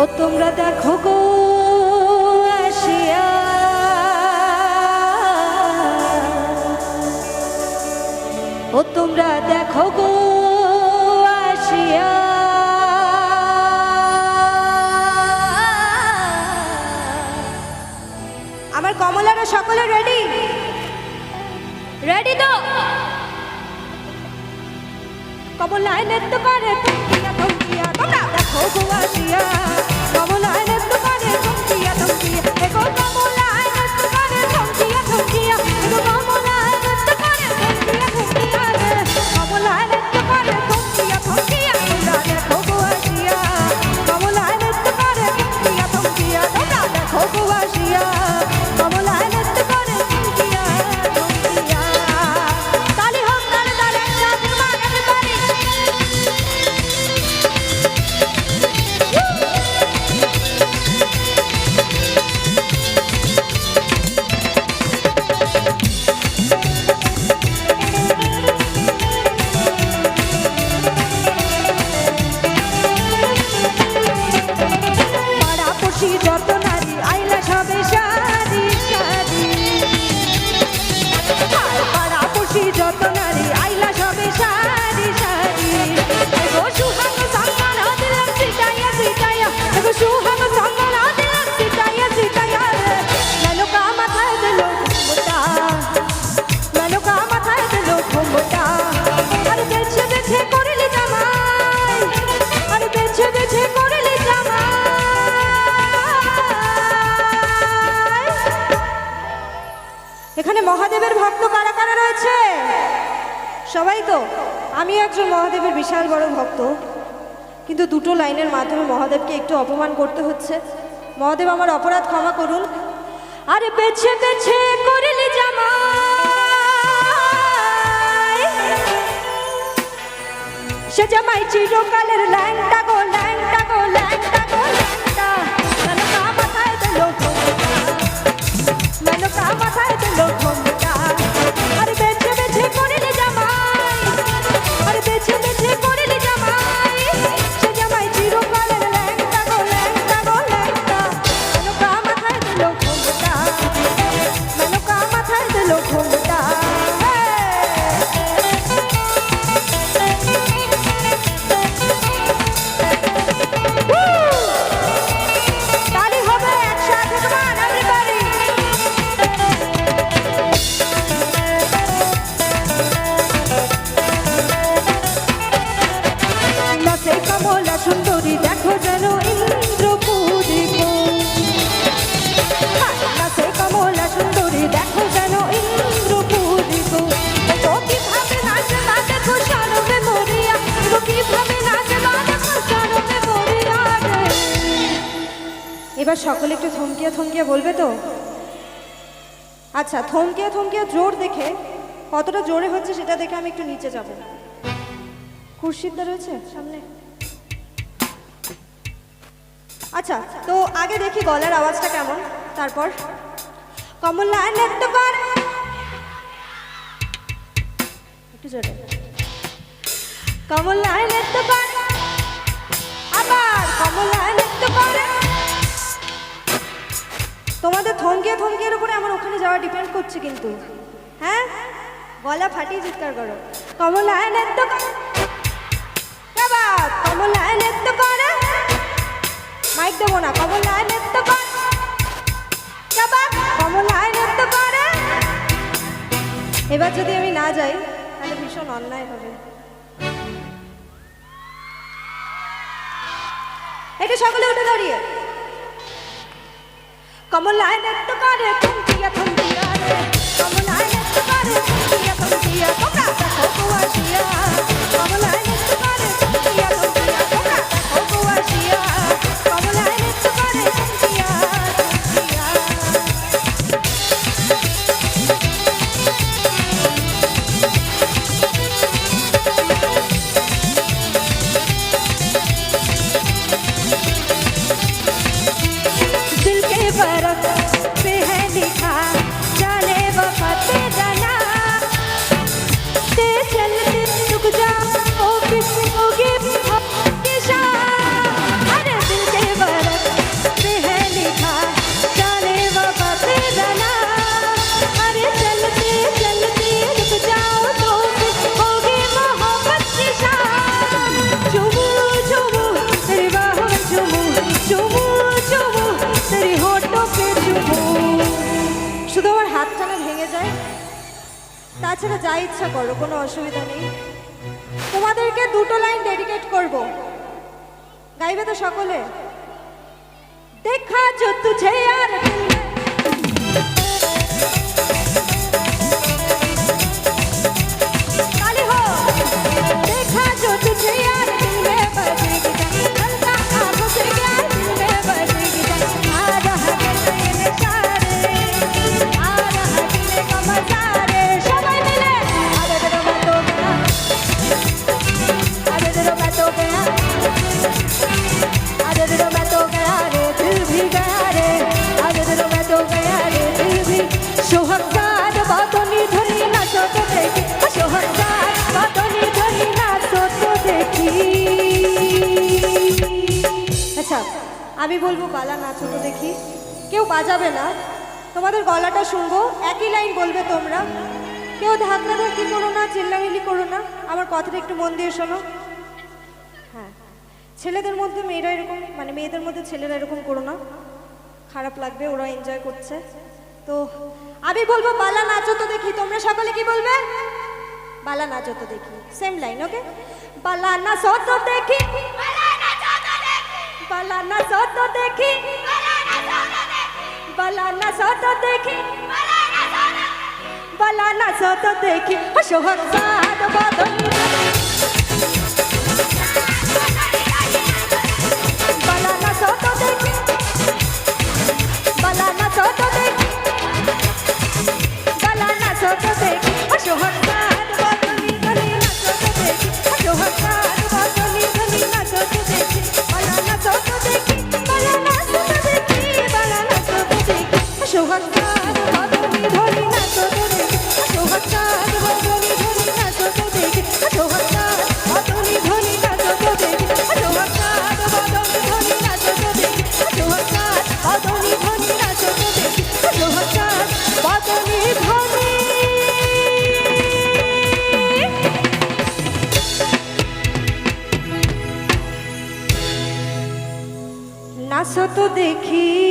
ও তোমরা দেখো গো আসিয়া। ও তোমরা দেখো গো আসিয়া। আমার কমলারা সকলে রেডি রেডি তো? কমলায় নৃত্য করে মহাদেবের ভক্ত কারা কারা রয়েছে? সবাই তো? আমি একজন মহাদেবের বিশাল বড় ভক্ত। কিন্তু দুটো লাইনের মাধ্যমে মহাদেবকে একটু অপমান করতে হচ্ছে। মহাদেব আমার অপরাধ ক্ষমা করুন। আরে বেছে বেছে করিলি জামাই। সে জামাই চিরকালের ল্যাংটা গো এবার সকলে একটু থমকিয়া থমকিয়া বলবে তো? আচ্ছা থমকিয়া থমকিয়া জোর দেখে, কতটা জোরে হচ্ছে সেটা দেখে আমি একটু নিচে যাব। খুরশিদদা রয়েছে সামনে? আচ্ছা তো আগে দেখি গলার আওয়াজটা কেমন, তারপর? কমলা নৃত্য কর একটু জোরে। তোমাদের থমকে থমকের উপরে আমার ওখানে যাওয়া ডিপেন্ড করছে কিন্তু। হ্যাঁ? গলা ফাটিয়ে চিৎকার করো। কমলায় নৃত্য কমলায় নৃত্য করে। মাইক দেবো না। কমলায় নৃত্য কর। কমলায় নৃত্য করে। এবার যদি আমি না যাই, তাহলে ভীষণ অন্যায় হবে। এটা সকলে উঠে দাঁড়িয়ে। কমলায় নৃত্য করে থমকিয়া থমকিয়া রে। কমলায় নৃত্য করে থমকিয়া থমকিয়া তোমরা দেখো কমলায় নৃত্য better. তাছাড়া যা ইচ্ছা করো, কোনো অসুবিধা নেই। তোমাদেরকে দুটো লাইন ডেডিকেট করব। গাইবে তো সকলে? দেখা যত তুঝে আর भी সোহাগার বাদনি ধরি না সত দেখি। সোহাগার বাদনি ধরি না সত দেখি। আচ্ছা আমি বলব বালা নাচো তো দেখি। কেউ বাজাবে না। তোমাদের গলাটা শুনব, একই লাইন বলবে তোমরা। কেউ ধাক্কা ধাক্কি করো না, চিল্লামিল্লি করো না। আমার কথাটা একটু মন দিয়ে শোনো। হ্যাঁ ছেলেদের মধ্যে মেয়েরা এরকম মানে মেয়েদের মধ্যে ছেলেরা এরকম করো না। খারাপ লাগবে, ওরা এনজয় করছে। তো আমি বলব বালা নাচো তো দেখি তোমরা সকলে কি বলবে বালা নাচো তো দেখি সেম লাইন ওকে বালা নাচো তো দেখি বালা নাচো তো দেখি বালা নাচো তো দেখি বালা নাচো তো দেখি সোহাগ সাদ বাদল তো দেখি